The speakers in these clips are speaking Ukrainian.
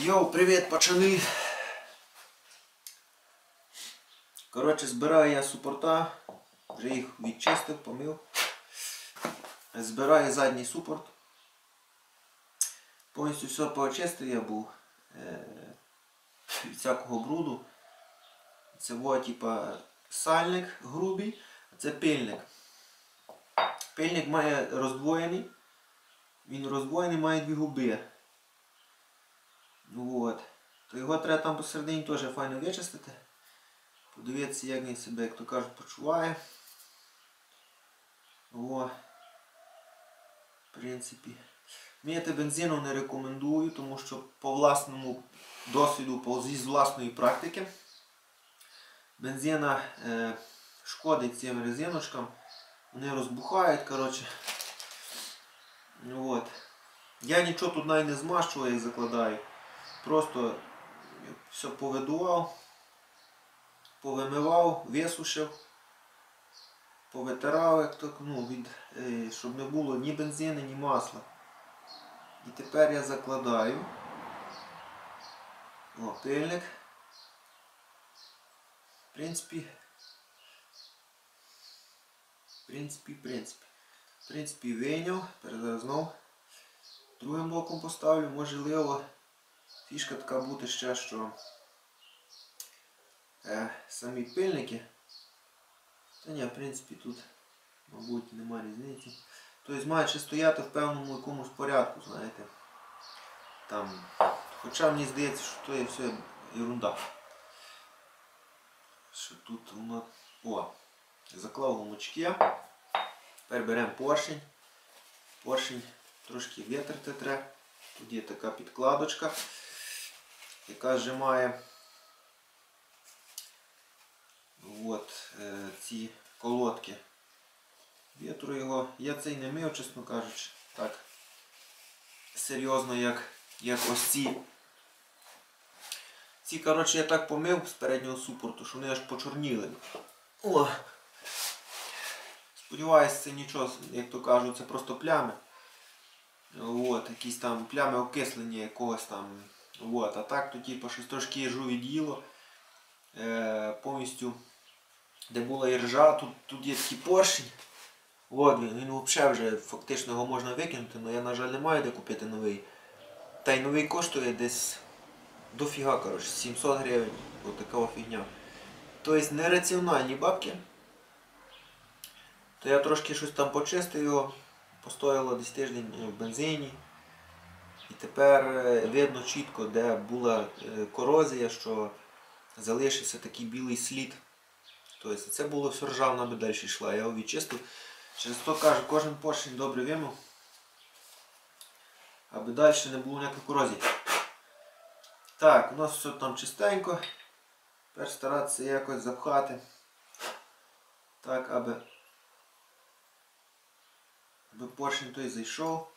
Йоу, привіт, пацани! Коротше, збираю я супорта, вже їх відчистив, помив. Збираю задній супорт. Повністю все поочистив я був е, від всякого бруду. Це во, типа сальник грубий, а це пильник. Пильник має роздвоєний. Він роздвоєний, має дві губи. Ну от. То його треба там посередині теж файно вичистити. Подивитися, як він себе, як то кажуть, почуває. О. В принципі. Мити бензину не рекомендую, тому що по власному досвіду, по з власної практики, бензина е, шкодить цим резиночкам. Вони розбухають, коротше. Ну от. Я нічого тут навіть не змащував, як закладаю. Просто все повидував, повимивав, висушив, повитирав, як то, ну, від, е, щоб не було ні бензину, ні масла. І тепер я закладаю. О, пильник. В принципі, в принципі, в принципі. В принципі, вийняв, перед знов другим боком поставлю, можливо. Фішка така буде ще, що е, самі пильники. Та ні, в принципі тут, мабуть, нема різниці. Тобто мають ще стояти в певному якомусь порядку, знаєте. Там. Хоча мені здається, що то є все ерунда. Що тут воно... О! Заклав гумочки. Тепер беремо поршень. Поршень трошки витерти треба. Тут є така підкладочка яка зжимає от, е, ці колодки. Вітру його, я цей не мив, чесно кажучи, так серйозно, як, як ось ці. Ці, коротше, я так помив з переднього супорту, що вони аж почорніли. О! Сподіваюсь, це нічого, як то кажуть, це просто плями. От, якісь там плями окислення якогось там. От, а так то типу, щось трошки їжу від'їло. Е, повністю, де була іржа, тут тут є такий поршень. От він, він взагалі вже фактично його можна викинути, але я, на жаль, не маю де купити новий. Та й новий коштує десь дофіга, коротше, 700 гривень. Ось така фігня. Тобто нераціональні бабки. То я трошки щось там почистив його, постояло десь тиждень в бензині. І тепер е, видно чітко, де була е, корозія, що залишився такий білий слід. Тобто це було все ржавна би далі йшла. Я його відчистив. Через то кажу, кожен поршень добре вимив, аби далі не було ніякої корозії. Так, у нас все там чистенько. Тепер старатися якось запхати. Так, аби, аби поршень той зайшов.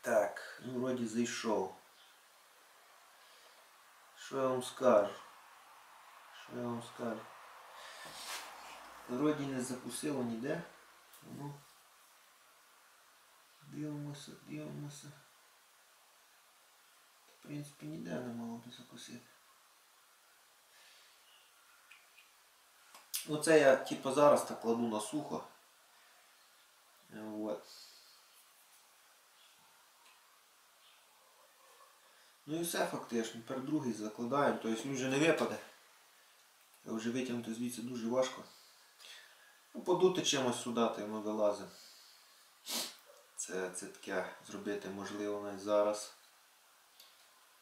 Так, ну вроді зайшов. Що я вам скажу? Що я вам скажу? Вроді не закусило ніде. Ну, дивимося, дивимося. В принципі, ніде не мало би закусити. Оце я типу зараз так кладу на сухо. Вот. Ну і все фактично, тепер другий закладаємо, тобто він вже не випаде. Я вже витягнути звідси дуже важко. Ну, Подути чимось сюди, то воно вилазить. Це, це таке зробити можливо навіть зараз.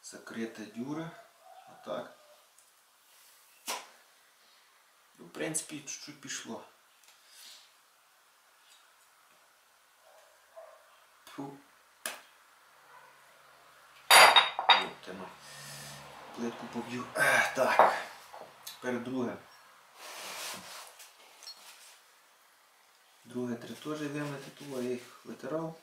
Закрити дюри. Отак. Ну, В принципі, чуть-чуть пішло. Фу. Тема. Плитку поб'ю. Так. Тепер друге. Друге три теж вимити ту, я їх витирав.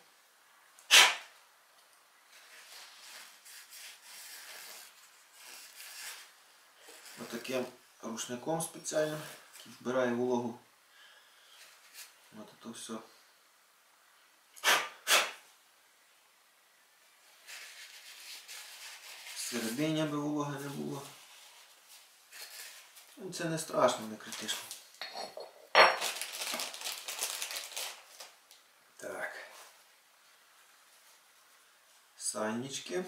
Отаким рушником спеціальним, який вбирає вологу. От це все Всередині аби вологи не було. Ну, Це не страшно, не критично. Так. Сайнічки.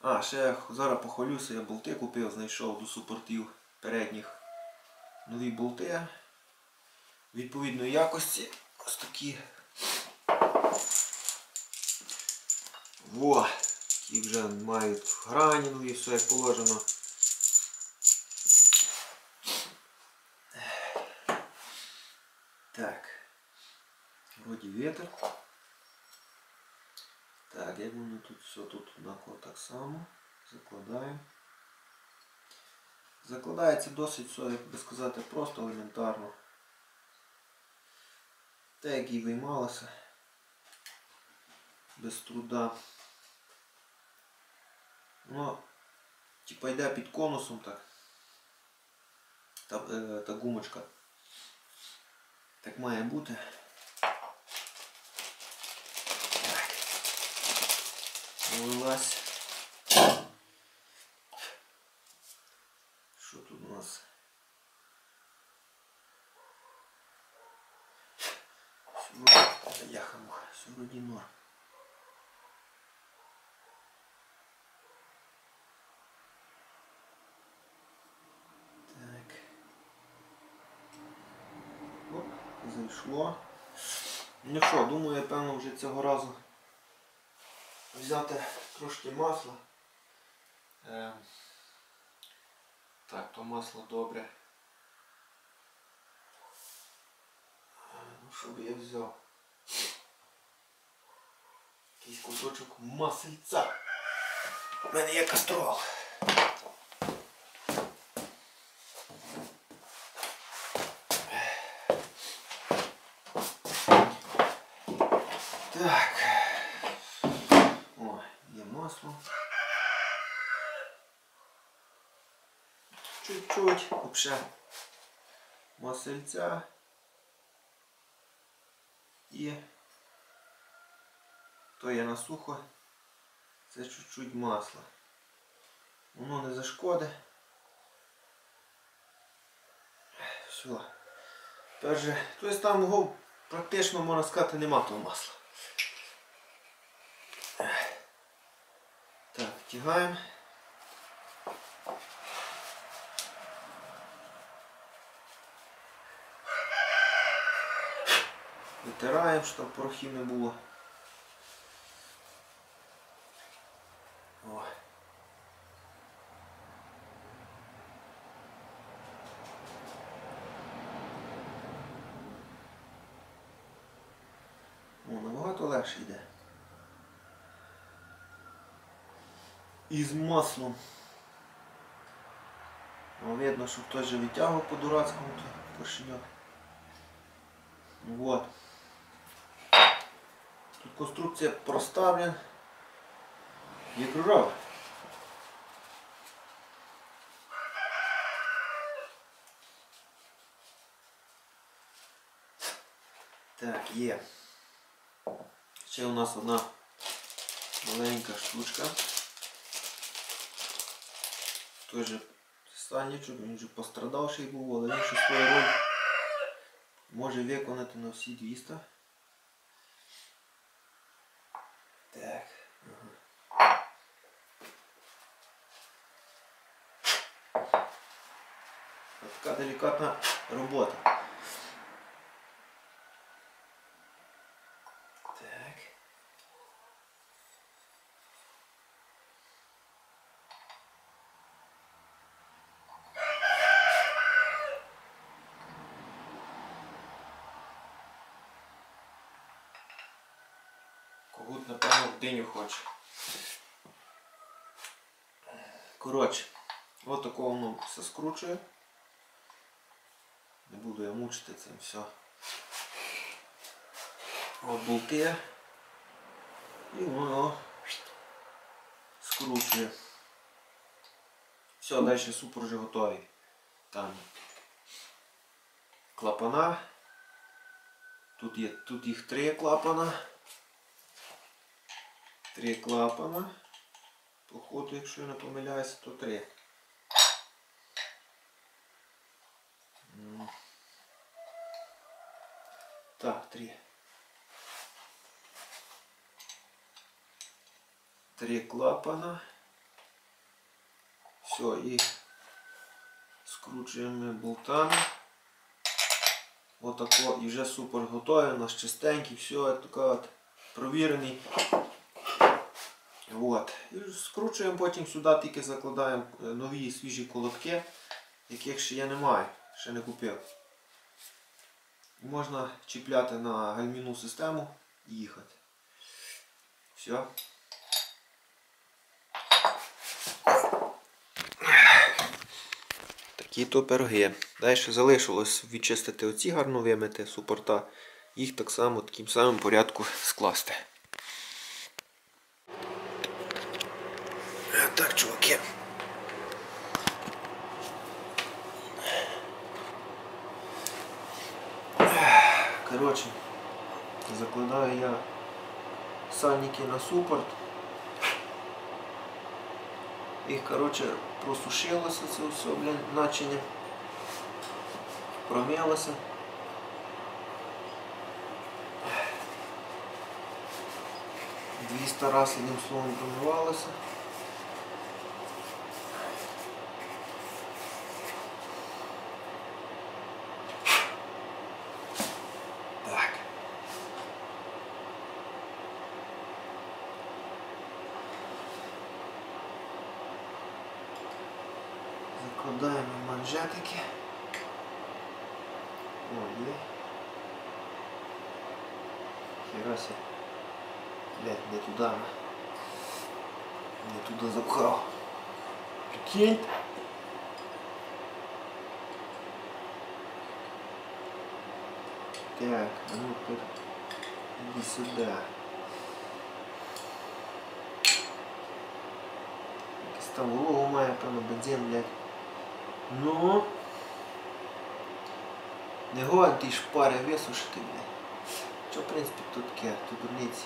А, ще зараз похвалюся, я болти купив, знайшов до супортів передніх нові болти відповідної якості. Ось такі. Во! Які вже мають грані нові, все як положено. Так. Вроді вітер. Так, як воно тут все тут однаково так само. Закладаємо. Закладається досить все, як би сказати, просто елементарно. Те, як і виймалося. Без труда. Ну, типа йде під конусом так. Та, е, та гумочка. Так має бути. Так. Вилазь. Що тут у нас? Сьогодні, зайшло. Ну що, думаю, я певно вже цього разу взяти трошки масла. Е, так, то масло добре. Е, Ну, що би я взяв? Якийсь кусочок масельця. У мене є кастрол. Так. О, є масло. Чуть-чуть вообще масельця і то є на сухо, це чуть-чуть масла. Воно не зашкоде. Все. Тож, тобто там його практично можна сказати нема того масла. Так. Витираємо, щоб прохи не було. О. О, набагато легше йде. І з маслом. О, видно, що хтось же витягував по дурацькому то кошеньок. Вот. Тут конструкція проста, блін. Як ржава. Так, є. Ще у нас одна маленька штучка. Той же станічок, він же пострадавший був, але він ще свою роль може виконати на всі 200. Так. Ага. От така делікатна робота. Хоче. Коротше, от такого воно все скручує. Не буду я мучити цим все. От болти. І воно скручує. Все, далі супер вже готовий. Там клапана. Тут, є, тут їх три клапана. Три клапана. Походу, якщо я не помиляюся, то три. Так, три. Три клапана. Все, і скручуємо болтами. Отако, і вже супер готовий, у нас чистенький, все, така от провірений. От. Скручуємо потім сюди, тільки закладаємо е, нові свіжі колодки, яких ще я не маю, ще не купив. Можна чіпляти на гальмівну систему і їхати. Все. Такі то пироги. Далі залишилось відчистити оці гарно вимити супорта, їх так само таким самим порядку скласти. Е, Так, чуваки. Коротше, закладаю я сальники на супорт. Їх, коротше, просушилося це все, блін, начиня. Промилося. Двісті разів одним словом промивалося. Так. Закладаємо манжетики. О, є. Херася. Блять, не туди. Не туди запхав. Прикинь. Так, а ну тепер іди сюди. Якийсь там вологу має, певно, бензин, блядь. Ну. Не годь ті шпари висушити, блядь. Що, в принципі, тут таке, тут дурниці.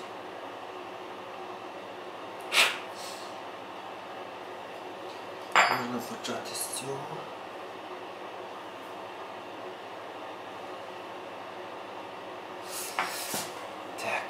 Можна почати з цього. Так,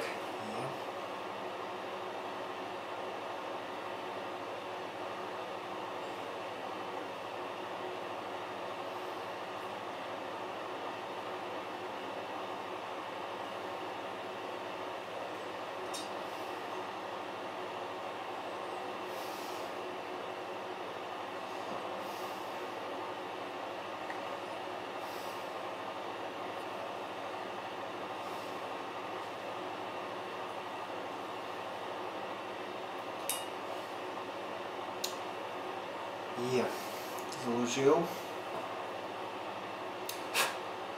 є. Є. Заложив.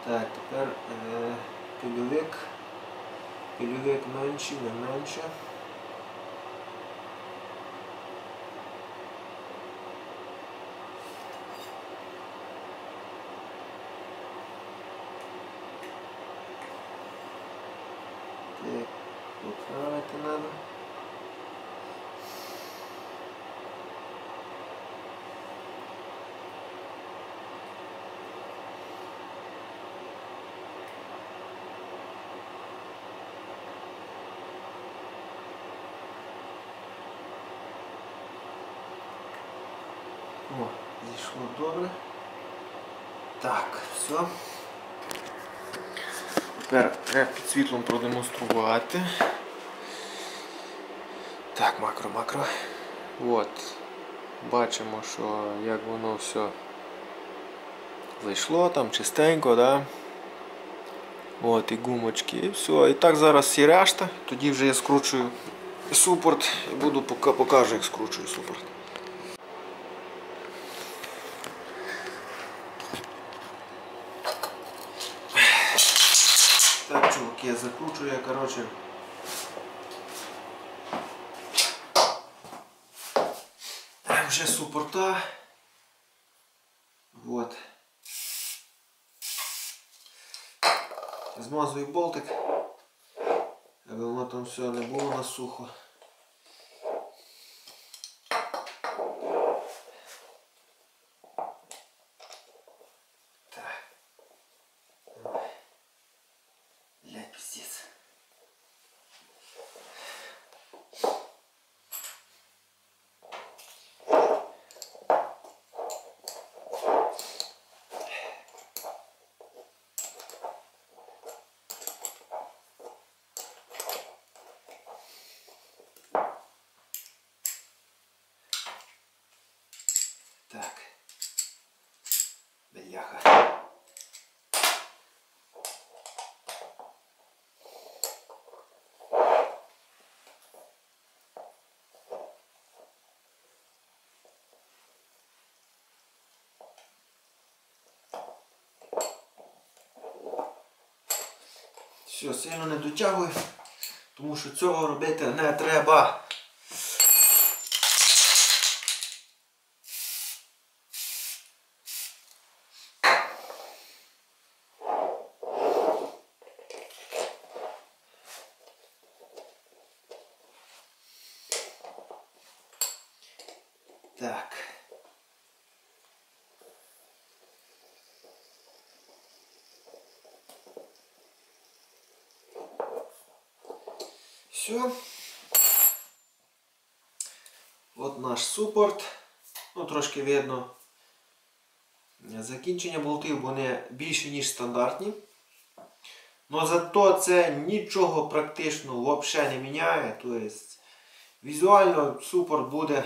Так, тепер е, пильовик. Пильовик менший, не менше. Так, поправити надо. О, зійшло добре. Так, все. Тепер треба під світлом продемонструвати. Так, макро, макро. От. Бачимо, що як воно все зайшло там чистенько, да? От і гумочки, і все. І так зараз всі решта. Тоді вже я скручую супорт і буду пока- покажу, як скручую супорт. Короче. Вже супорта. Вот. Змазую болтик, аби воно там все не було на сухо. Все, сильно не дотягуй, тому що цього робити не треба. Так. Все. От наш супорт. Ну, трошки видно. Закінчення болтів вони більше, ніж стандартні. Но зато це нічого практично взагалі не міняє. Тобто візуально супорт буде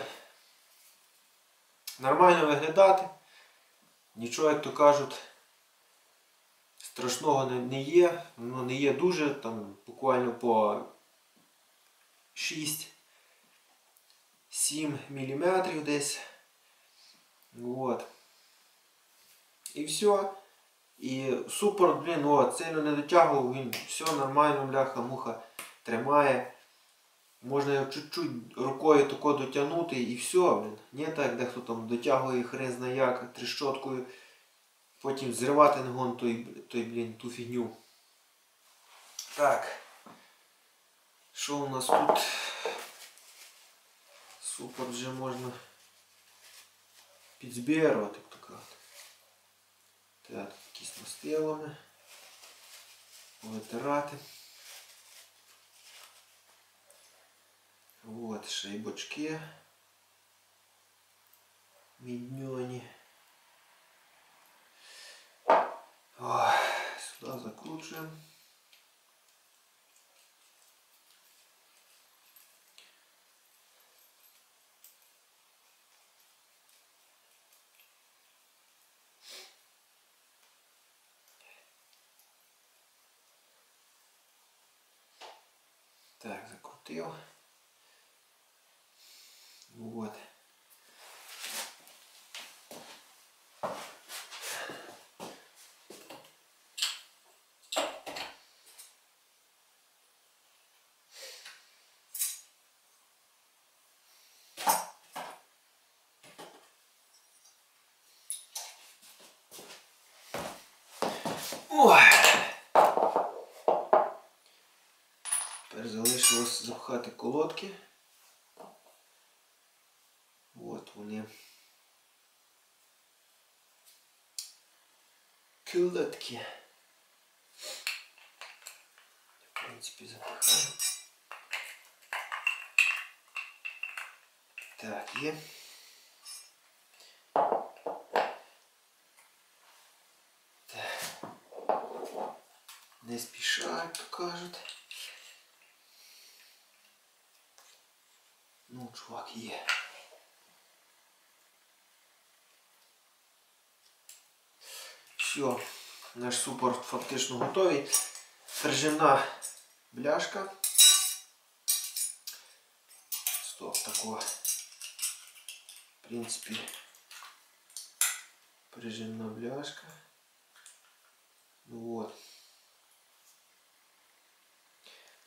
нормально виглядати. Нічого, як то кажуть, страшного не, є. Воно не є дуже, там буквально по 6-7 мм десь. Вот. І все. І супорт, блін, от, сильно не дотягував, він все нормально, бляха-муха тримає. Можна його чуть-чуть рукою тако дотягнути і все, блін. Не так, дехто там дотягує хрен як, трещоткою. Потім зривати негон той, той, блін, ту фігню. Так. Що у нас тут? Супер вже можна підзбірувати, як то кажуть. Так, якісь мастилами. Витирати. Вот шайбочки. Мідньоні. Ой, сюди закручуємо. Так. Вот. Ой. Тепер запхати колодки. От вони. Колодки. В принципі, запихаємо. Так, є. Так. Не спіша, як то кажуть. чувак, є. Все, наш супорт фактично готовий. Прижимна бляшка. Стоп, такого. В принципі, прижимна бляшка. Ну вот.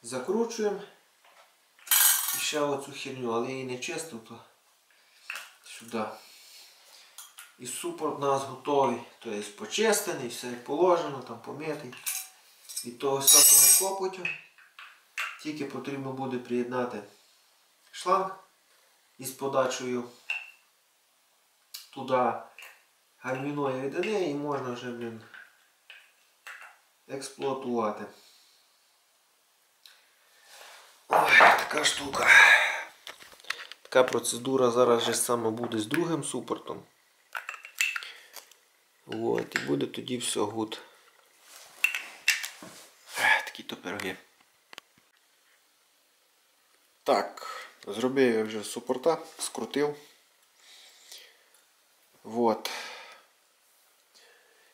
Закручуємо. Ще оцю херню, але її не чистив, то сюди. І супорт у нас готовий. Тобто почистений, все положено, там помитий. Від того всякого копотю. Тільки потрібно буде приєднати шланг із подачею туди гальміної рідини і можна вже, блін, експлуатувати. Така штука. Така процедура зараз же саме буде з другим супортом. От, і буде тоді все гуд. Такі то пироги. Так, зробив я вже супорта, скрутив. От.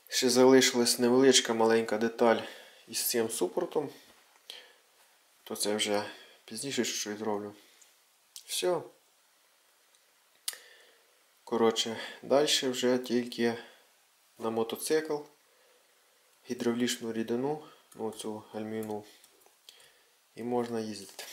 Ще залишилась невеличка маленька деталь із цим супортом. То це вже пізніше щось зроблю. Все. Коротше, далі вже тільки на мотоцикл, гідравлічну рідину оцю альміну. І можна їздити.